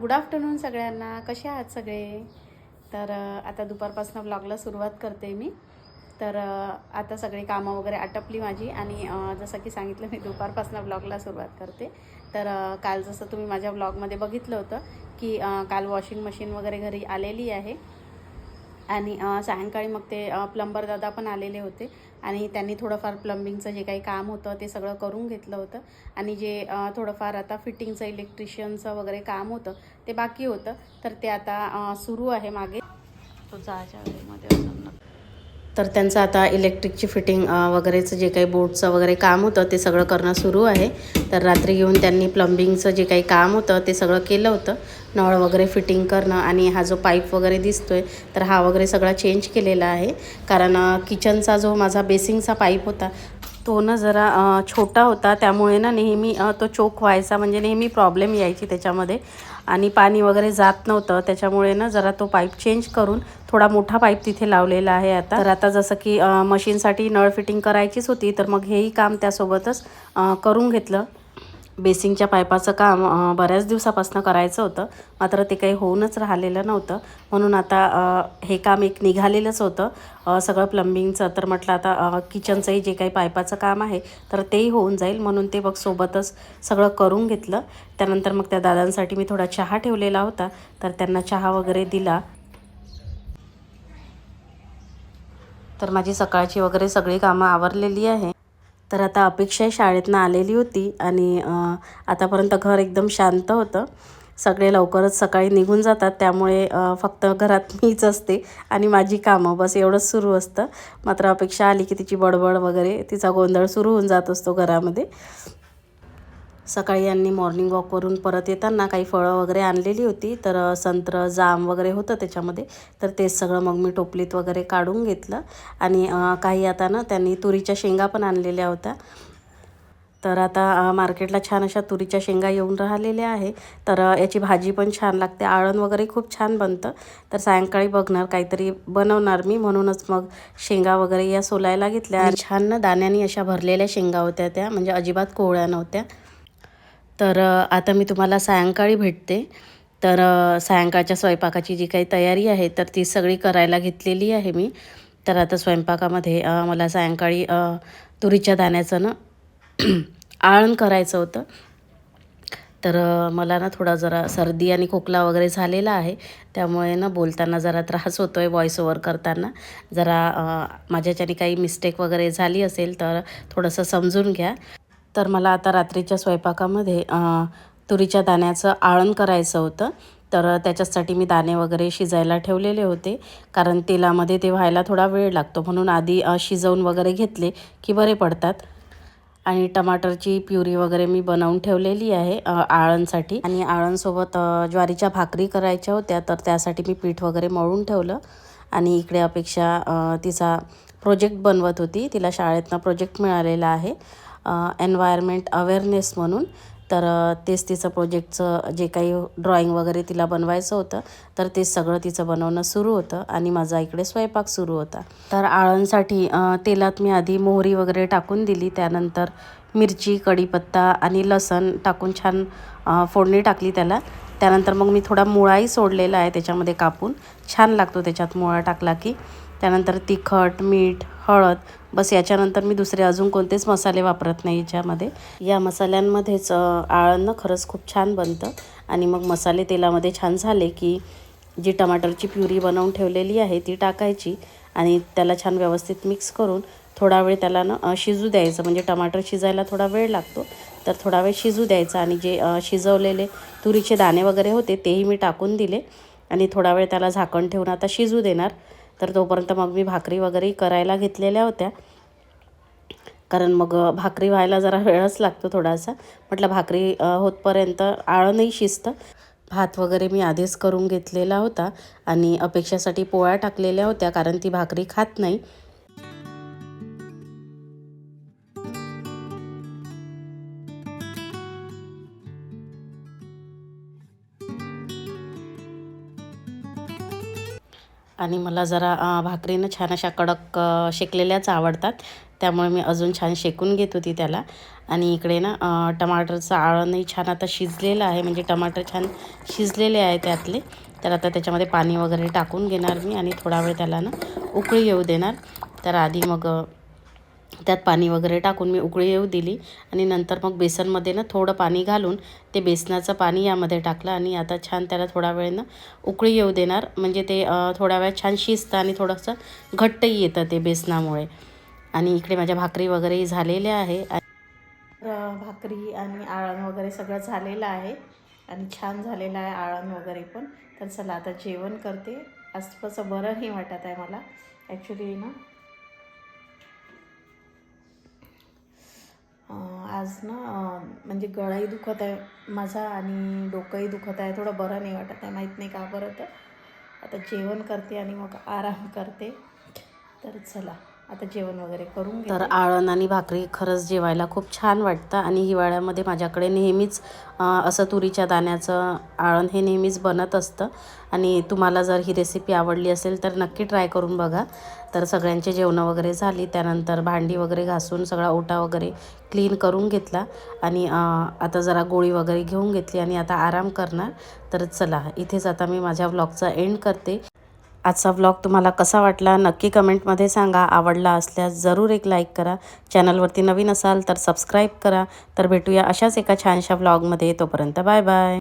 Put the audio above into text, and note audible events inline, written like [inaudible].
Good afternoon सगळ्यांना. कसे आहात सगळे? तर आता दुपारपासून ब्लॉगला सुरुवात करते मी. तर आता सगळी कामं वगैरे आटपली माझी आणि जसं की सांगितलं मी दुपारपासून ब्लॉगला सुरुवात करते. तर काल जसं तुम्ही माझ्या ब्लॉगमध्ये बघितलं होतं की काल वॉशिंग मशीन वगैरे घरी आलेली आहे. आणि सायंकाळी मग ते प्लंबर दादा पण आलेले होते आणि त्यांनी थोडंफार प्लंबिंगचं जे काही काम होतं ते सगळं करून घेतलं होतं आणि जे थोडंफार आता फिटिंगचं इलेक्ट्रिशियनचं वगैरे काम होतं ते बाकी होतं. तर ते आता सुरू आहे मागे. तो जायच्या वेळेमध्ये असं तर त्यांचं आता इलेक्ट्रिकची फिटिंग वगैरेचं जे काही बोर्डचं वगैरे काम होतं ते सगळं करणं सुरू आहे. तर रात्री येऊन त्यांनी प्लंबिंगचं जे काही काम होतं ते सगळं केलं होतं. नळ वगैरे फिटिंग करणं आणि हा जो पाईप वगैरे दिसतो आहे तर हा वगैरे सगळा चेंज केलेला आहे. कारण किचनचा जो माझा बेसिंगचा पाईप होता तो ना जरा छोटा होता. त्यामुळे ना नेहमी तो चोक व्हायचा म्हणजे नेहमी प्रॉब्लेम यायची त्याच्यामध्ये. आणि पाणी वगैरे जात नव्हतं त्याच्यामुळे ना जरा तो पाईप चेंज करून थोडा मोठा पाईप तिथे लावलेला आहे आता. तर आता जसं की मशीनसाठी नळ फिटिंग करायचीच होती तर मग हेही काम त्यासोबतच करून घेतलं. बेसिंगच्या पायपाचं काम बऱ्याच दिवसापासून करायचं होतं. मात्र ते काही होऊनच राहिलेलं नव्हतं. म्हणून आता हे काम एक निघालेलंच होतं. सगळं प्लंबिंगचं तर म्हटलं आता किचनचंही जे काही पायपाचं काम आहे तर तेही होऊन जाईल. म्हणून ते बघ सोबतच सगळं करून घेतलं. त्यानंतर मग त्या दादांसाठी मी थोडा चहा ठेवलेला होता. तर त्यांना चहा वगैरे दिला. तर माझी सकाळची वगैरे सगळी कामं आवरलेली आहे. तर आता अपेक्षा शाळेतनं आलेली होती आणि आतापर्यंत घर एकदम शांत होतं. सगळे लवकरच सकाळी निघून जातात. त्यामुळे फक्त घरात मीच असते आणि माझी कामं. बस एवढंच सुरू असतं. मात्र अपेक्षा आली की तिची बडबड वगैरे तिचा गोंधळ सुरू होऊन जात असतो घरामध्ये. सकाळी यांनी मॉर्निंग वॉकवरून परत येताना काही फळं वगैरे आणलेली होती. तर संत्र जाम वगैरे होतं त्याच्यामध्ये. तर तेच सगळं मग मी टोपलीत वगैरे काढून घेतलं. आणि काही आता ना त्यांनी तुरीच्या शेंगा पण आणलेल्या होत्या. तर आता मार्केटला छान अशा तुरीच्या शेंगा येऊन राहिलेल्या आहे. तर याची भाजी पण छान लागते. आळण वगैरे खूप छान बनतं. तर सायंकाळी बघणार काहीतरी बनवणार मी. म्हणूनच मग शेंगा वगैरे या सोलायला घेतल्या. आणि छान दाण्याने अशा भरलेल्या शेंगा होत्या त्या. म्हणजे अजिबात कोहळ्या नव्हत्या. तर आता मी तुम्हाला सायंकाळी भेटते. तर सायंकाळच्या स्वयंपाकाची जी काही तयारी आहे तर ती सगळी करायला घेतलेली आहे मी. तर आता स्वयंपाकामध्ये मला सायंकाळी तुरीच्या दाण्याचं ना [clears throat] आळण करायचं होतं. तर मला ना थोडा जरा सर्दी आणि खोकला वगैरे झालेला आहे. त्यामुळे ना बोलताना जरा त्रास होतो आहे व्हॉइस ओवर करताना. जरा माझ्याच्याने काही मिस्टेक वगैरे झाली असेल तर थोडंसं समजून घ्या. तर मला आता रात्रीच्या स्वयंपाकामध्ये तुरीच्या दाण्याचं आळण करायचं होतं. तर त्याच्यासाठी मी दाणे वगैरे शिजायला ठेवलेले होते. कारण तेलामध्ये ते व्हायला थोडा वेळ लागतो. म्हणून आधी शिजवून वगैरे घेतले की बरे पडतात. आणि टमाटरची प्युरी वगैरे मी बनवून ठेवलेली आहे आळणसाठी. आणि आळणसोबत ज्वारीच्या भाकरी करायच्या होत्या. तर त्यासाठी मी पीठ वगैरे मळून ठेवलं. आणि इकडे अपेक्षा तिचा प्रोजेक्ट बनवत होती. तिला शाळेतनं प्रोजेक्ट मिळालेला आहे. एन्व्हायरमेंट अवेअरनेस म्हणून. तर तेच तिचं प्रोजेक्टचं जे काही ड्रॉईंग वगैरे तिला बनवायचं होतं तर ते सगळं तिचं बनवणं सुरू होतं आणि माझा इकडे स्वयंपाक सुरू होता. तर आळणसाठी तेलात मी आधी मोहरी वगैरे टाकून दिली. त्यानंतर मिरची कढीपत्ता आणि लसण टाकून छान फोडणी टाकली त्याला. त्यानंतर मग मी थोडा मुळाही सोडलेला आहे त्याच्यामध्ये कापून. छान लागतो त्याच्यात मुळा टाकला की. त्यानंतर तिखट मीठ हळद बस याच्यानंतर मी दुसरे अजून कोणतेच मसाले वापरत नाही याच्यामध्ये. या मसाल्यांमध्येच आळणं खरंच खूप छान बनतं. आणि मग मसाले तेलामध्ये छान झाले की जी टमाटरची प्युरी बनवून ठेवलेली आहे ती टाकायची आणि त्याला छान व्यवस्थित मिक्स करून थोडा वेळ त्याला ना शिजू द्यायचं. म्हणजे टमाटर शिजायला थोडा वेळ लागतो. तर थोडा वेळ शिजू द्यायचा आणि जे शिजवलेले तुरीचे दाणे वगैरे होते तेही मी टाकून दिले. आणि थोडा वेळ त्याला झाकण ठेवून आता शिजू देणार. तर तोपर्यंत मग मी भाकरी वगैरे करायला घेतलेल्या होत्या. कारण मग भाकरी व्हायला जरा वेळच लागतो थोडासा. म्हटलं भाकरी होतपर्यंत आळणही शिजतं. भात वगैरे मी आधीच करून घेतलेला होता आणि अपेक्षासाठी पोळ्या टाकलेल्या होत्या कारण ती भाकरी खात नाही. आणि मला जरा भाकरीनं छान अशा कडक शेकलेल्याच आवडतात. त्यामुळे मी अजून छान शेकून घेत होती त्याला. आणि इकडे ना टमाटरचं आळणही छान आता शिजलेलं आहे. म्हणजे टमाटर छान शिजलेले आहे त्यातले. तर आता त्याच्यामध्ये पाणी वगैरे टाकून घेणार मी आणि थोडा वेळ त्याला ना उकळी येऊ देणार. तर आधी मग त्यात पाणी वगैरे टाकून मी उकळी येऊ दिली आणि नंतर मग बेसनमध्ये ना थोडं पाणी घालून ते बेसनाचं पाणी यामध्ये टाकलं आणि आता छान त्याला थोडा वेळेनं उकळी येऊ देणार. म्हणजे ते थोड्या थोडा वेळ छान शिजतं आणि थोडंसं घट्टही येतं ते बेसनामुळे. आणि इकडे माझ्या भाकरी वगैरे झालेल्या आहे. भाकरी आणि आळण वगैरे सगळं झालेलं आहे. आणि छान झालेलं आहे आळण वगैरे पण. तर चला आता जेवण करते. असं कसं बरंही वाटत आहे मला. ॲक्च्युली ना आज ना म्हणजे गळाही दुखत आहे माझा आणि डोकंही दुखत आहे. थोडं बरं नाही वाटत आहे माहीत नाही का बरं तर. आता जेवण करते आणि मग आराम करते. तर चला. आता जेवण वगैरे करून तर आळण आणि भाकरी खरंच जेवायला खूप छान वाटतं आणि हिवाळ्यामध्ये माझ्याकडे नेहमीच असं तुरीच्या दाण्याचं आळण हे नेहमीच बनत असतं. आणि तुम्हाला जर ही रेसिपी आवडली असेल तर नक्की ट्राय करून बघा. तर सगळ्यांचे जेवणं वगैरे झाली त्यानंतर भांडी वगैरे घासून सगळा ओटा वगैरे क्लीन करून घेतला. आणि आता जरा गोळी वगैरे घेऊन घेतली आणि आता आराम करणार. तर चला इथेच आता मी माझ्या व्लॉगचा एंड करते. आजचा व्लॉग तुम्हाला कसा वाटला नक्की कमेंटमध्ये सांगा. आवडला असल्यास जरूर एक लाईक करा. चॅनलवरती नवीन असाल तर सबस्क्राईब करा. तर भेटूया अशाच एका छानशा व्लॉगमध्ये तोपर्यंत बाय बाय